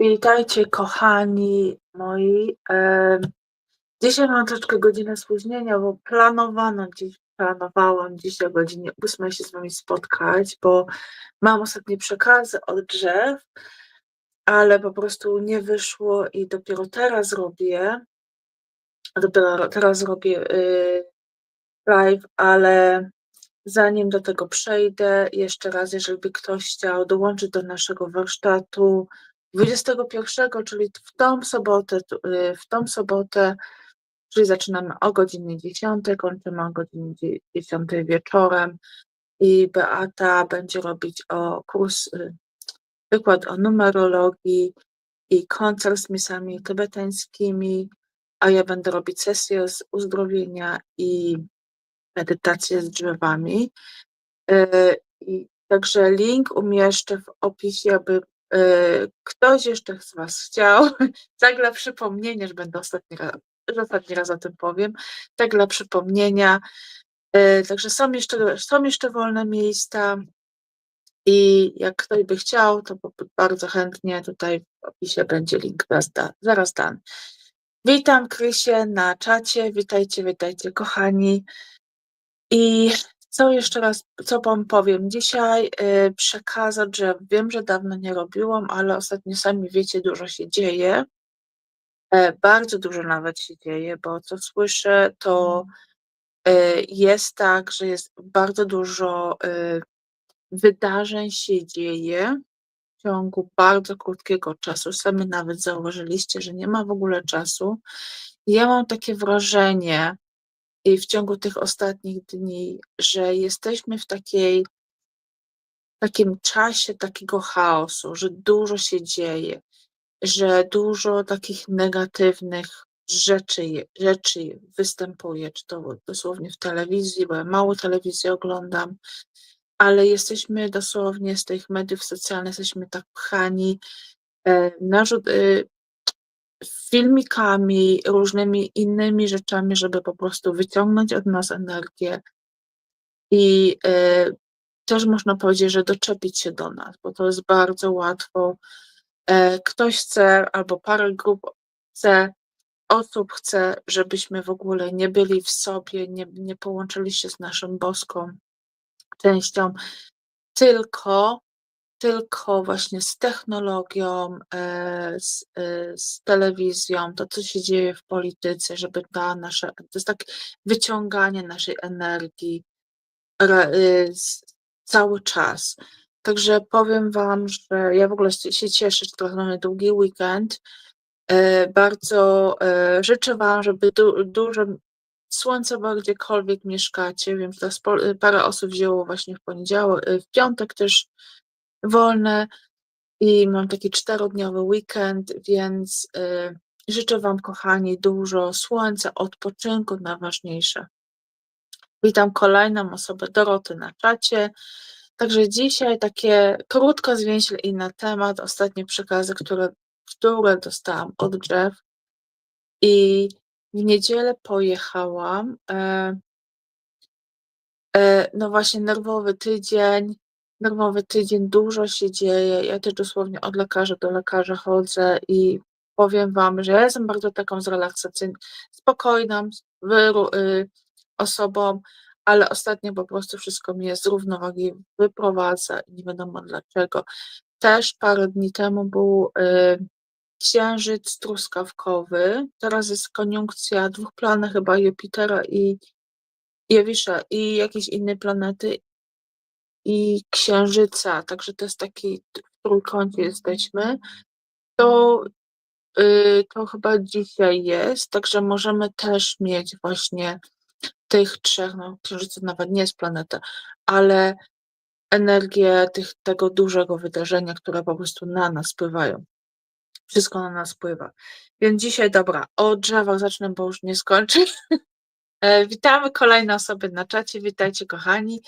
Witajcie kochani moi. Em, dzisiaj mam troszeczkę godzinę spóźnienia, bo planowano dziś, planowałam dzisiaj o godzinie 8 się z wami spotkać, bo mam ostatnie przekazy od drzew, ale po prostu nie wyszło i dopiero teraz robię, dopiero teraz robię y, live, ale zanim do tego przejdę, jeszcze raz, jeżeli by ktoś chciał dołączyć do naszego warsztatu 21, czyli w tą sobotę, y, w tą sobotę, czyli zaczynamy o godzinie 10, kończymy o godzinie dzie- 10 wieczorem i Beata będzie robić o kurs, y, wykład o numerologii i koncert z misami tybetańskimi, a ja będę robić sesję z uzdrowienia i medytację z drzewami. Y, także link umieszczę w opisie, aby ktoś jeszcze z Was chciał, tak dla przypomnienia, że będę ostatni raz, ostatni raz o tym powiem, tak dla przypomnienia. Y, Także są jeszcze, są jeszcze wolne miejsca i jak ktoś by chciał, to bardzo chętnie tutaj w opisie będzie link zaraz, da, zaraz dany. Witam Krysie na czacie, witajcie, witajcie kochani. I co jeszcze raz, co wam powiem? Dzisiaj y, przekazać, że wiem, że dawno nie robiłam, ale ostatnio sami wiecie, dużo się dzieje. E, bardzo dużo nawet się dzieje, bo co słyszę, to y, jest tak, że jest bardzo dużo y, wydarzeń się dzieje w ciągu bardzo krótkiego czasu. Sami nawet zauważyliście, że nie ma w ogóle czasu. Ja mam takie wrażenie, w ciągu tych ostatnich dni, że jesteśmy w takiej takim czasie takiego chaosu, że dużo się dzieje, że dużo takich negatywnych rzeczy, rzeczy występuje, czy to dosłownie w telewizji, bo ja mało telewizji oglądam, ale jesteśmy dosłownie z tych mediów socjalnych, jesteśmy tak pchani e, narzut, e, filmikami, różnymi innymi rzeczami, żeby po prostu wyciągnąć od nas energię i e, też można powiedzieć, że doczepić się do nas, bo to jest bardzo łatwo. E, Ktoś chce, albo parę grup chce, osób chce, żebyśmy w ogóle nie byli w sobie, nie, nie połączyli się z naszą boską częścią, tylko, tylko właśnie z technologią, e, z, e, z telewizją, to co się dzieje w polityce, żeby ta nasza, to jest tak wyciąganie naszej energii, z- cały czas. Także powiem Wam, że ja w ogóle się cieszę, że teraz mamy długi weekend. E, Bardzo e, życzę Wam, żeby du, dużo słońca było gdziekolwiek mieszkacie. Wiem, że teraz parę osób wzięło właśnie w poniedziałek, e, w piątek też wolne i mam taki czterodniowy weekend, więc e, życzę Wam, kochani, dużo słońca, odpoczynku, najważniejsze. Witam kolejną osobę Doroty na czacie. Także dzisiaj takie krótko, zwięźle i na temat, ostatnie przekazy, które, które dostałam od drzew. I w niedzielę pojechałam. E, e, no właśnie, nerwowy tydzień. Nerwowy tydzień, dużo się dzieje. Ja też dosłownie od lekarza do lekarza chodzę i powiem Wam, że ja jestem bardzo taką zrelaksacyjną, spokojną y, osobą, ale ostatnio po prostu wszystko mnie z równowagi wyprowadza i nie wiadomo dlaczego. Też parę dni temu był y, księżyc truskawkowy, teraz jest koniunkcja dwóch planet, chyba Jupitera i Jowisza i jakiejś innej planety i księżyca, także to jest taki w trójkącie jesteśmy. To, y, to chyba dzisiaj jest, także możemy też mieć właśnie tych trzech, no księżyca nawet nie jest planeta, ale energię tych, tego dużego wydarzenia, które po prostu na nas wpływają. Wszystko na nas wpływa. Więc dzisiaj, dobra, o drzewach zacznę, bo już nie skończę. E, Witamy kolejne osoby na czacie, witajcie kochani.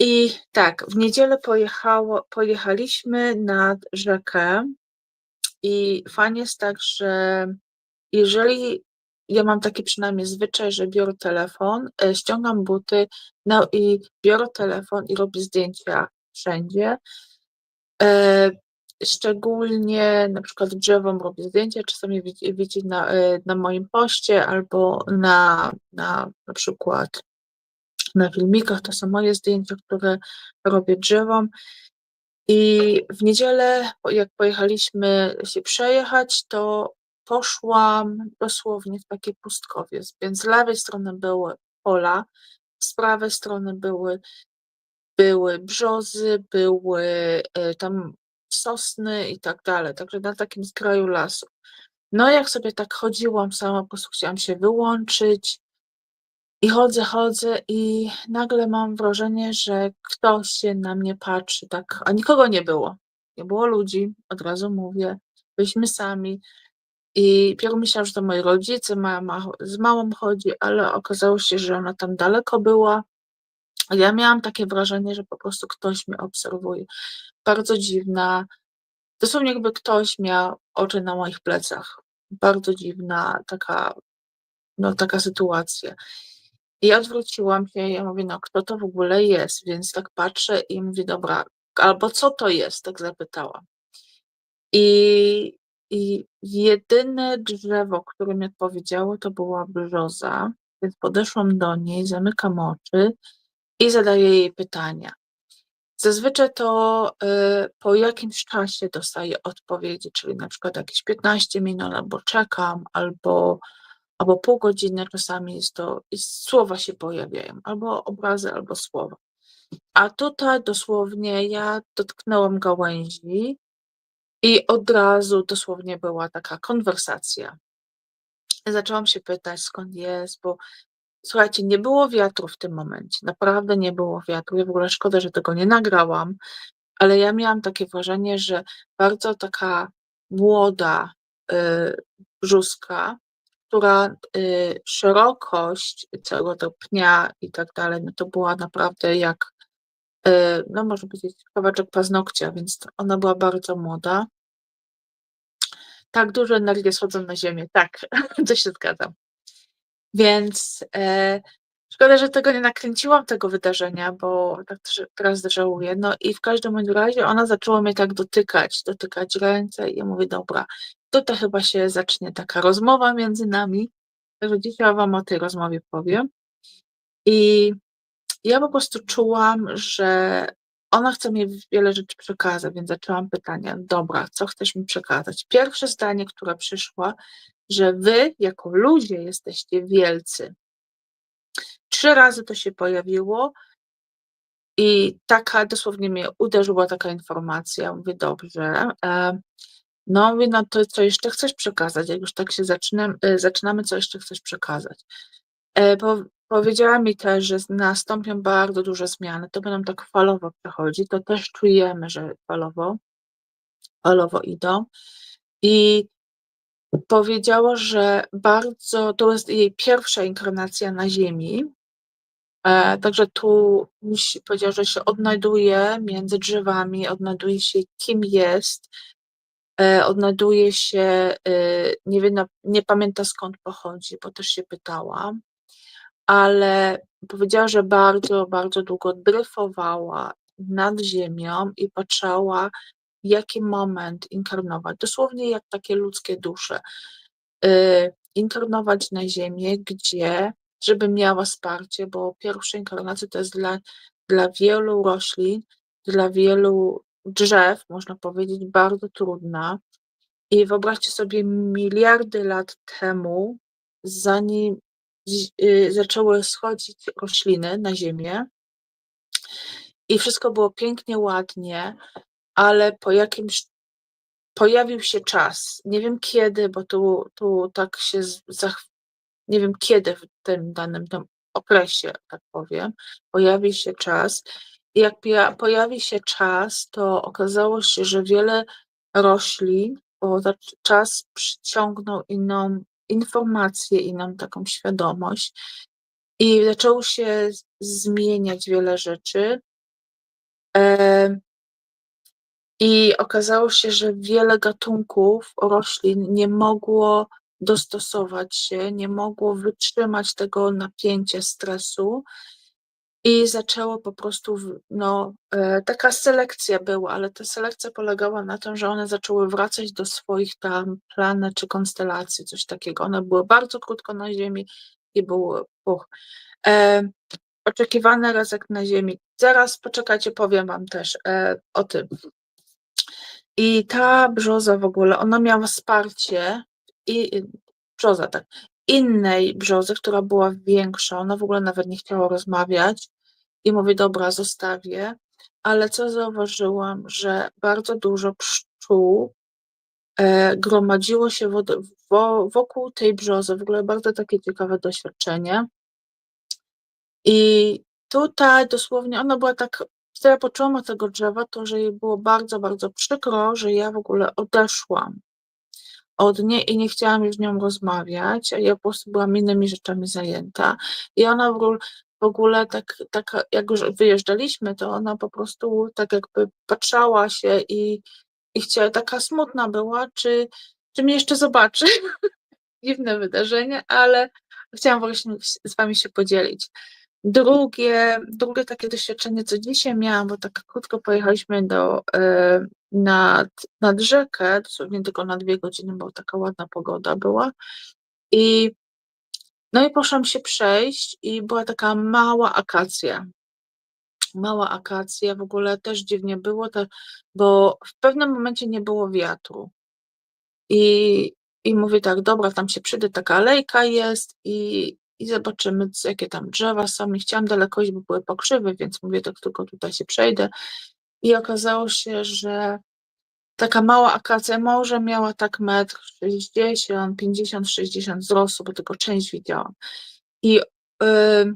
I tak, w niedzielę pojechało, pojechaliśmy nad rzekę i fajnie jest tak, że jeżeli ja mam taki przynajmniej zwyczaj, że biorę telefon, e, ściągam buty no i biorę telefon i robię zdjęcia wszędzie. E, szczególnie na przykład drzewom robię zdjęcia, czasami widzi na, y, na moim poście albo na na na przykład na filmikach, to są moje zdjęcia, które robię drzewom. I w niedzielę, jak pojechaliśmy się przejechać, to poszłam dosłownie w takie pustkowie, więc z lewej strony były pola, z prawej strony były były brzozy, były, y, tam sosny i tak dalej, także na takim skraju lasu. No jak sobie tak chodziłam sama, po prostu chciałam się wyłączyć i chodzę, chodzę i nagle mam wrażenie, że ktoś się na mnie patrzy, tak, a nikogo nie było. Nie było ludzi, od razu mówię, byliśmy sami. I pierw myślałam, że to moi rodzice, z małą chodzi, ale okazało się, że ona tam daleko była. Ja miałam takie wrażenie, że po prostu ktoś mnie obserwuje. Bardzo dziwna, dosłownie jakby ktoś miał oczy na moich plecach. Bardzo dziwna taka, no taka sytuacja. I odwróciłam się ja mówię, no kto to w ogóle jest? Więc tak patrzę i mówię, dobra, albo co to jest? Tak zapytałam. I, i jedyne drzewo, które mi odpowiedziało, to była brzoza, więc podeszłam do niej, zamykam oczy i zadaję jej pytania. Zazwyczaj to y, po jakimś czasie dostaję odpowiedzi, czyli na przykład jakieś 15 minut, albo czekam, albo, albo pół godziny, czasami jest to, słowa się pojawiają, albo obrazy, albo słowa. A tutaj dosłownie ja dotknęłam gałęzi i od razu dosłownie była taka konwersacja. Zaczęłam się pytać, skąd jest, bo słuchajcie, nie było wiatru w tym momencie. Naprawdę nie było wiatru. Ja w ogóle szkoda, że tego nie nagrałam, ale ja miałam takie wrażenie, że bardzo taka młoda y, brzuska, która y, szerokość całego tego pnia i tak dalej, no to była naprawdę jak, y, no można powiedzieć, kawałeczek paznokcia, więc ona była bardzo młoda. Tak, duże energie schodzą na ziemię, tak, to się zgadzam. Więc e, szkoda, że tego nie nakręciłam, tego wydarzenia, bo tak też teraz żałuję. No i w każdym razie ona zaczęła mnie tak dotykać, dotykać ręce i ja mówię, dobra, tutaj chyba się zacznie taka rozmowa między nami. Także dzisiaj wam o tej rozmowie powiem. I ja po prostu czułam, że ona chce mi wiele rzeczy przekazać, więc zaczęłam pytania, dobra, co chcesz mi przekazać? Pierwsze zdanie, które przyszło, że wy jako ludzie jesteście wielcy. Trzy razy to się pojawiło i taka dosłownie mnie uderzyła taka informacja. Mówię, dobrze. E, no, mówię, no to co jeszcze chcesz przekazać? Jak już tak się zaczynam, e, zaczynamy, co jeszcze chcesz przekazać? E, po, powiedziała mi też, że nastąpią bardzo duże zmiany. To będą tak falowo przechodzić. To też czujemy, że falowo, falowo idą. I powiedziała, że bardzo, to jest jej pierwsza inkarnacja na Ziemi, e, także tu powiedziała, że się odnajduje między drzewami, odnajduje się kim jest, odnajduje się, e, nie wiem, nie pamięta skąd pochodzi, bo też się pytałam, ale powiedziała, że bardzo, bardzo długo dryfowała nad ziemią i patrzała jaki moment inkarnować, dosłownie jak takie ludzkie dusze, y, inkarnować na ziemię, gdzie, żeby miała wsparcie, bo pierwsza inkarnacja to jest dla, dla wielu roślin, dla wielu drzew, można powiedzieć, bardzo trudna. I wyobraźcie sobie miliardy lat temu, zanim y, zaczęły schodzić rośliny na ziemię, i wszystko było pięknie, ładnie, ale po jakimś pojawił się czas. Nie wiem kiedy, bo tu, tu tak się zach... nie wiem kiedy w tym danym tym okresie, tak powiem, pojawi się czas. Jak pojawi się czas, to okazało się, że wiele roślin, bo czas przyciągnął inną informację, inną taką świadomość i zaczęło się zmieniać wiele rzeczy. I okazało się, że wiele gatunków roślin nie mogło dostosować się, nie mogło wytrzymać tego napięcia, stresu. I zaczęło po prostu no, e, taka selekcja była, ale ta selekcja polegała na tym, że one zaczęły wracać do swoich tam planet czy konstelacji, coś takiego. One były bardzo krótko na Ziemi i były puch. E, oczekiwany rezek na Ziemi. Zaraz poczekajcie, powiem wam też e, o tym. I ta brzoza w ogóle, ona miała wsparcie i brzoza, tak, innej brzozy, która była większa, ona w ogóle nawet nie chciała rozmawiać i mówię, dobra, zostawię, ale co zauważyłam, że bardzo dużo pszczół e, gromadziło się wod, wo, wokół tej brzozy, w ogóle bardzo takie ciekawe doświadczenie. I tutaj dosłownie ona była tak, co ja poczułam od tego drzewa, to że jej było bardzo, bardzo przykro, że ja w ogóle odeszłam od niej i nie chciałam już z nią rozmawiać, a ja po prostu byłam innymi rzeczami zajęta. I ona w ogóle, w ogóle tak, tak jak już wyjeżdżaliśmy, to ona po prostu tak jakby patrzała się i, i chciała, taka smutna była, czy, czy mnie jeszcze zobaczy. Dziwne wydarzenie, ale chciałam właśnie z Wami się podzielić. Drugie, drugie takie doświadczenie, co dzisiaj miałam, bo tak krótko pojechaliśmy do, e, nad, nad rzekę, dosłownie tylko na dwie godziny, bo taka ładna pogoda była. I no i poszłam się przejść i była taka mała akacja. Mała akacja, w ogóle też dziwnie było, to, bo w pewnym momencie nie było wiatru. I, I mówię tak, dobra, tam się przyjdę, taka alejka jest i, i zobaczymy, jakie tam drzewa są. Nie chciałam daleko iść, bo były pokrzywy, więc mówię, tak tylko tutaj się przejdę. I okazało się, że taka mała akacja może miała tak metr 60, 50, 60 wzrostu, bo tylko część widziałam. I, yy,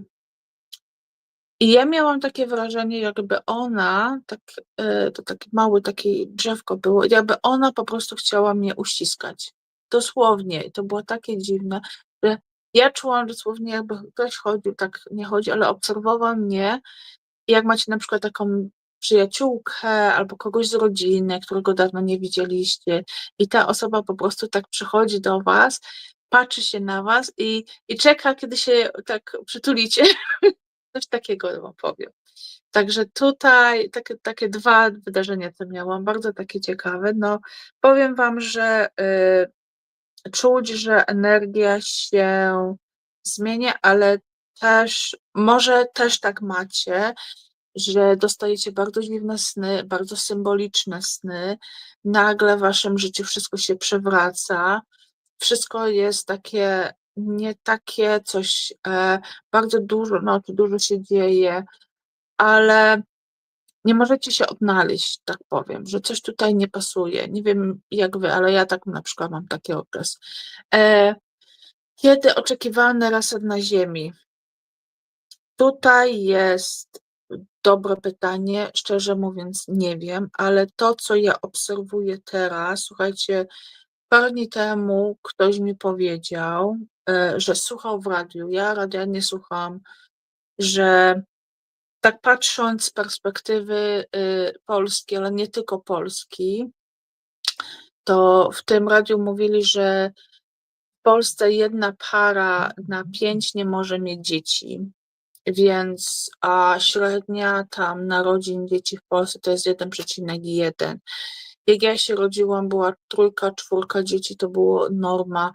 i ja miałam takie wrażenie, jakby ona, tak, yy, to takie małe takie drzewko było, jakby ona po prostu chciała mnie uściskać. Dosłownie. I to było takie dziwne, że ja czułam dosłownie, jakby ktoś chodził, tak nie chodzi, ale obserwował mnie. I jak macie na przykład taką przyjaciółkę albo kogoś z rodziny, którego dawno nie widzieliście, i ta osoba po prostu tak przychodzi do was, patrzy się na was i, i czeka, kiedy się tak przytulicie. Coś takiego wam powiem. Także tutaj takie, takie dwa wydarzenia, co miałam, bardzo takie ciekawe. No, powiem wam, że y, czuć, że energia się zmienia, ale też, może też tak macie, że dostajecie bardzo dziwne sny, bardzo symboliczne sny, nagle w waszym życiu wszystko się przewraca, wszystko jest takie, nie takie coś, e, bardzo dużo, no dużo się dzieje, ale nie możecie się odnaleźć, tak powiem, że coś tutaj nie pasuje. Nie wiem jak wy, ale ja tak na przykład mam taki okres. E, kiedy oczekiwany reset na Ziemi? Tutaj jest dobre pytanie, szczerze mówiąc nie wiem, ale to, co ja obserwuję teraz, słuchajcie, parę dni temu ktoś mi powiedział, e, że słuchał w radiu, ja radia nie słucham, że tak patrząc z perspektywy y, Polski, ale nie tylko Polski, to w tym radiu mówili, że w Polsce jedna para na pięć nie może mieć dzieci, więc a średnia tam narodzin dzieci w Polsce to jest 1,1. Jak ja się rodziłam, była trójka, czwórka dzieci, to było norma.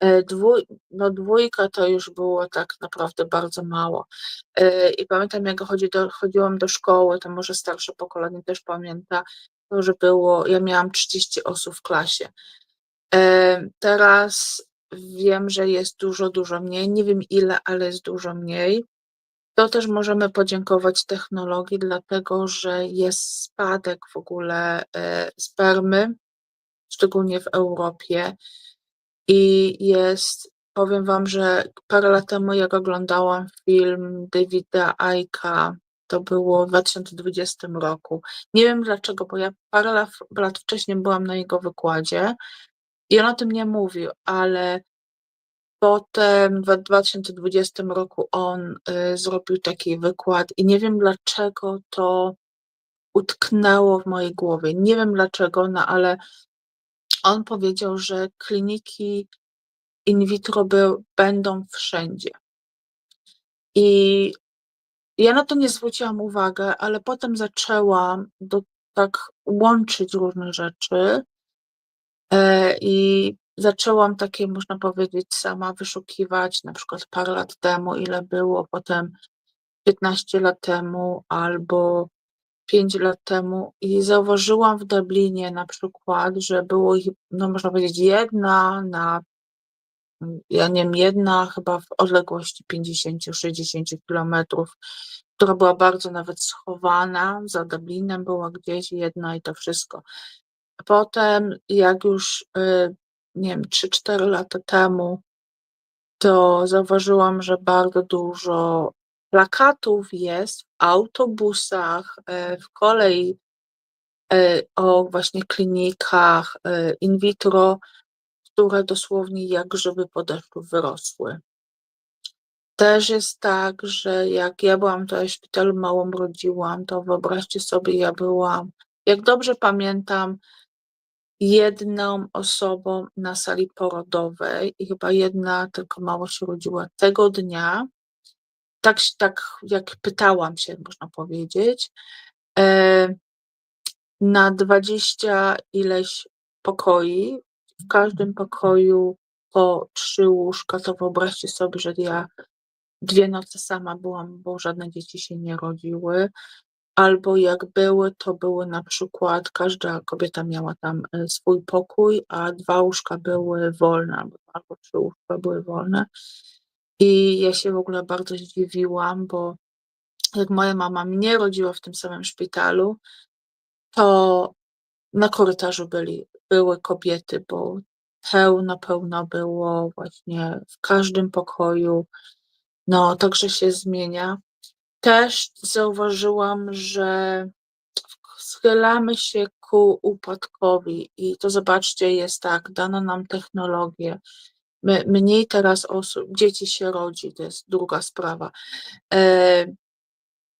E, dwój, no dwójka to już było tak naprawdę bardzo mało. E, I pamiętam, jak chodzi do, chodziłam do szkoły, to może starsze pokolenie też pamięta, to, że było, ja miałam 30 osób w klasie. E, teraz wiem, że jest dużo, dużo mniej. Nie wiem ile, ale jest dużo mniej. To też możemy podziękować technologii, dlatego że jest spadek w ogóle spermy, szczególnie w Europie. I jest, powiem wam, że parę lat temu, jak oglądałam film Davida Aika, to było w 2020 roku. Nie wiem dlaczego, bo ja parę lat, lat wcześniej byłam na jego wykładzie i on o tym nie mówił, ale potem w 2020 roku on y, zrobił taki wykład i nie wiem dlaczego to utknęło w mojej głowie. Nie wiem dlaczego, no ale on powiedział, że kliniki in vitro by, będą wszędzie. I Ja na to nie zwróciłam uwagę, ale potem zaczęłam do tak łączyć różne rzeczy, i zaczęłam takie, można powiedzieć, sama wyszukiwać, na przykład parę lat temu, ile było, potem 15 lat temu albo 5 lat temu i zauważyłam w Dublinie na przykład, że było ich, no można powiedzieć, jedna na, ja nie wiem, jedna chyba w odległości 50-60 kilometrów, która była bardzo nawet schowana, za Dublinem była gdzieś jedna i to wszystko. Potem jak już, y, nie wiem, 3-4 lata temu, to zauważyłam, że bardzo dużo plakatów jest w autobusach, e, w kolei, e, o właśnie klinikach e, in vitro, które dosłownie jak grzyby po deszczu wyrosły. Też jest tak, że jak ja byłam tutaj w szpitalu małą rodziłam, to wyobraźcie sobie, ja byłam, jak dobrze pamiętam, jedną osobą na sali porodowej i chyba jedna tylko mało się urodziła tego dnia. Tak, tak jak pytałam się, można powiedzieć, e, na dwadzieścia ileś pokoi, w każdym pokoju po trzy łóżka, to wyobraźcie sobie, że ja dwie noce sama byłam, bo żadne dzieci się nie rodziły. Albo jak były, to były na przykład, każda kobieta miała tam e, swój pokój, a dwa łóżka były wolne, albo trzy łóżka były wolne. I ja się w ogóle bardzo zdziwiłam, bo jak moja mama mnie rodziła w tym samym szpitalu, to na korytarzu byli, były kobiety, bo pełno, pełno było właśnie w każdym pokoju. No, także się zmienia. Też zauważyłam, że schylamy się ku upadkowi i to zobaczcie, jest tak, dano nam technologię. My, mniej teraz osób, dzieci się rodzi, to jest druga sprawa. E,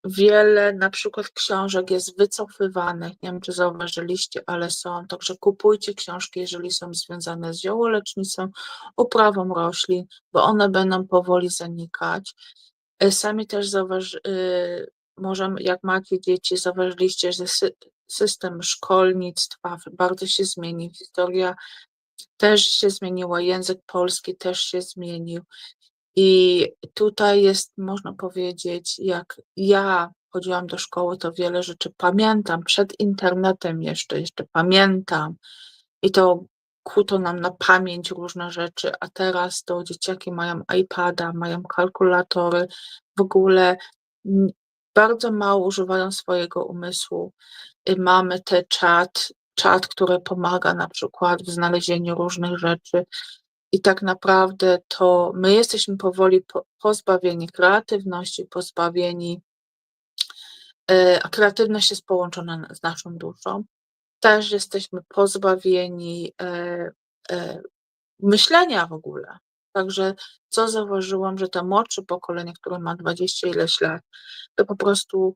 wiele na przykład książek jest wycofywanych, nie wiem czy zauważyliście, ale są, także kupujcie książki, jeżeli są związane z ziołolecznicą, uprawą roślin, bo one będą powoli zanikać. E, sami też zauważy, y, może jak macie dzieci, zauważyliście, że system szkolnictwa bardzo się zmienił, historia też się zmieniła, język polski też się zmienił. I tutaj jest, można powiedzieć, jak ja chodziłam do szkoły, to wiele rzeczy pamiętam, przed internetem jeszcze, jeszcze pamiętam. I to kuto nam na pamięć różne rzeczy, a teraz to dzieciaki mają iPada, mają kalkulatory, w ogóle bardzo mało używają swojego umysłu. Mamy te czat, czat, który pomaga na przykład w znalezieniu różnych rzeczy. I tak naprawdę to my jesteśmy powoli pozbawieni kreatywności, pozbawieni, e, a kreatywność jest połączona z naszą duszą też jesteśmy pozbawieni e, e, myślenia w ogóle. Także co zauważyłam, że to młodsze pokolenie, które ma 20 ileś lat, to po prostu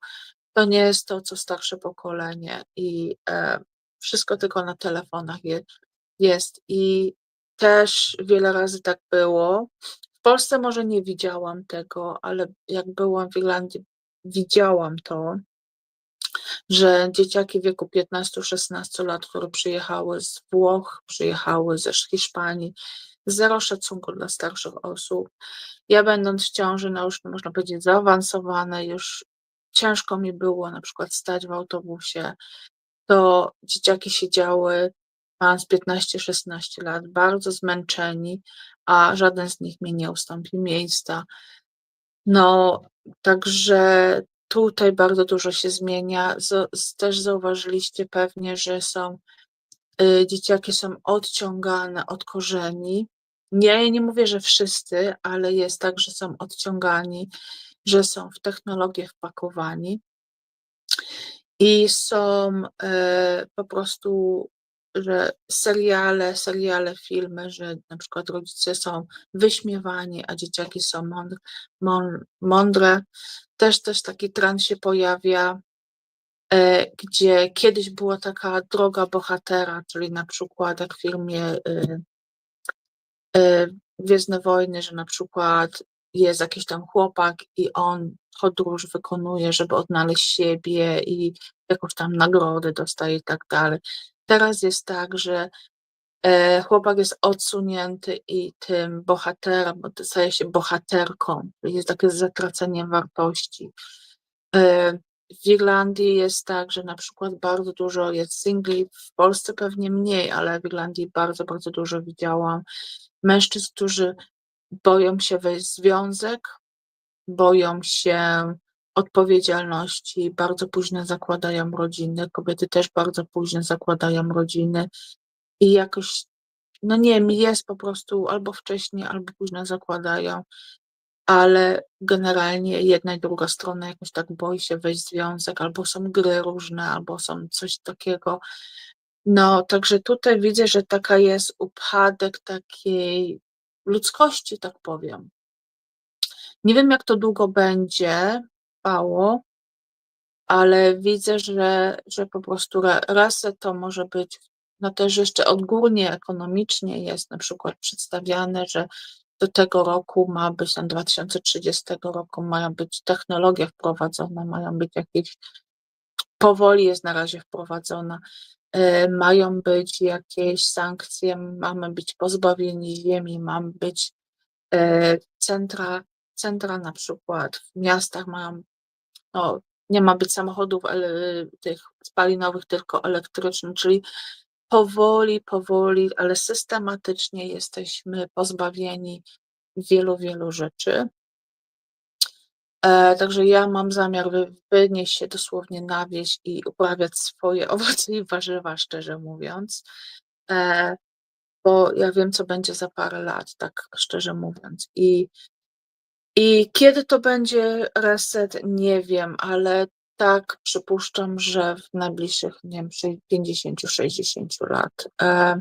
to nie jest to, co starsze pokolenie i e, wszystko tylko na telefonach je, jest. I też wiele razy tak było. W Polsce może nie widziałam tego, ale jak byłam w Irlandii, widziałam to, że dzieciaki w wieku 15-16 lat, które przyjechały z Włoch, przyjechały ze Hiszpanii, zero szacunku dla starszych osób. Ja będąc w ciąży, no już można powiedzieć zaawansowane, już ciężko mi było na przykład stać w autobusie, to dzieciaki siedziały, mając 15-16 lat, bardzo zmęczeni, a żaden z nich mi nie ustąpi miejsca. No, także Tutaj bardzo dużo się zmienia. Też zauważyliście pewnie, że są y, dzieciaki są odciągane od korzeni. Ja nie mówię, że wszyscy, ale jest tak, że są odciągani, że są w technologię wpakowani i są y, po prostu, że seriale, seriale, filmy, że na przykład rodzice są wyśmiewani, a dzieciaki są mądre, też, też taki trend się pojawia, e, gdzie kiedyś była taka droga bohatera, czyli na przykład jak w filmie y, y, Gwiezdne Wojny, że na przykład jest jakiś tam chłopak i on podróż wykonuje, żeby odnaleźć siebie i jakąś tam nagrodę dostaje i tak dalej. Teraz jest tak, że e, chłopak jest odsunięty i tym bohaterem, bo staje się bohaterką, jest takie zatracenie wartości. E, w Irlandii jest tak, że na przykład bardzo dużo jest singli, w Polsce pewnie mniej, ale w Irlandii bardzo, bardzo dużo widziałam mężczyzn, którzy boją się wejść w związek, boją się odpowiedzialności, bardzo późno zakładają rodziny, kobiety też bardzo późno zakładają rodziny i jakoś, no nie wiem, jest po prostu albo wcześniej, albo późno zakładają, ale generalnie jedna i druga strona jakoś tak boi się wejść w związek, albo są gry różne, albo są coś takiego. No, także tutaj widzę, że taka jest upadek takiej ludzkości, tak powiem. Nie wiem, jak to długo będzie trwało, ale widzę, że, że po prostu rasę to może być, no też jeszcze odgórnie ekonomicznie jest na przykład przedstawiane, że do tego roku ma być, do 2030 roku mają być technologie wprowadzone, mają być jakieś, powoli jest na razie wprowadzona, y, mają być jakieś sankcje, mamy być pozbawieni ziemi, mamy być y, centra, centra na przykład w miastach mają, no, nie ma być samochodów tych spalinowych, tylko elektrycznych, czyli powoli, powoli, ale systematycznie jesteśmy pozbawieni wielu, wielu rzeczy. E, także ja mam zamiar wynieść się dosłownie na wieś i uprawiać swoje owoce i warzywa, szczerze mówiąc, e, bo ja wiem, co będzie za parę lat, tak szczerze mówiąc. I, i kiedy to będzie reset, nie wiem, ale tak, przypuszczam, że w najbliższych, nie wiem, 50-60 lat. E,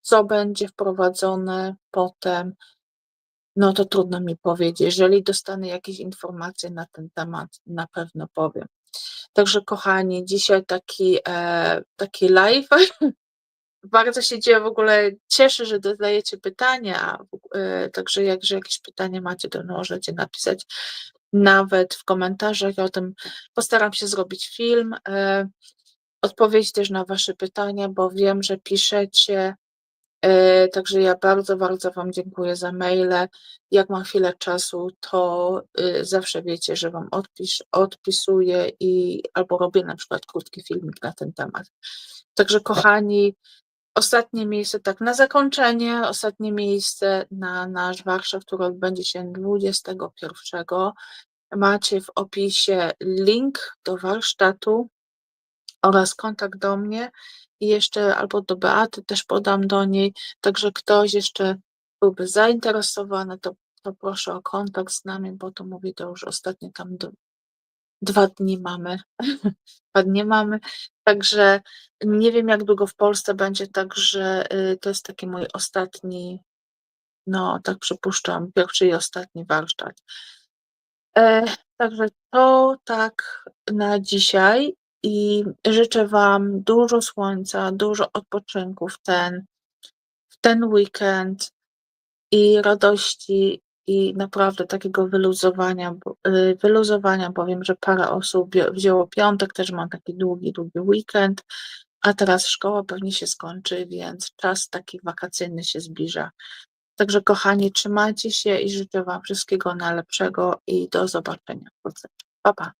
co będzie wprowadzone potem, no to trudno mi powiedzieć. Jeżeli dostanę jakieś informacje na ten temat, na pewno powiem. Także kochani, dzisiaj taki, e, taki live. Bardzo się dzieje w ogóle, cieszę, że dodajecie pytania, e, także jakże jakieś pytania macie, to możecie napisać nawet w komentarzach. Ja o tym postaram się zrobić film, e, odpowiedzieć też na Wasze pytania, bo wiem, że piszecie. E, także ja bardzo, bardzo Wam dziękuję za maile. Jak mam chwilę czasu, to zawsze wiecie, że Wam odpisz, odpisuję i albo robię na przykład krótki filmik na ten temat. Także kochani, ostatnie miejsce, tak na zakończenie, ostatnie miejsce na nasz warsztat, który odbędzie się 21 Macie w opisie link do warsztatu oraz kontakt do mnie i jeszcze albo do Beaty też podam do niej. Także ktoś jeszcze byłby zainteresowany, to, to proszę o kontakt z nami, bo to mówię, to już ostatnie tam dwa dni mamy. dwa dni mamy. Także nie wiem, jak długo w Polsce będzie, także y, to jest taki mój ostatni, no tak przypuszczam, pierwszy i ostatni warsztat. E, także to tak na dzisiaj i życzę Wam dużo słońca, dużo odpoczynku w ten, w ten weekend i radości i naprawdę takiego wyluzowania, y, wyluzowania, bo wiem, że parę osób wzięło piątek, też mam taki długi, długi weekend, a teraz szkoła pewnie się skończy, więc czas taki wakacyjny się zbliża. Także kochani, trzymajcie się i życzę Wam wszystkiego najlepszego i do zobaczenia wkrótce. Pa, pa.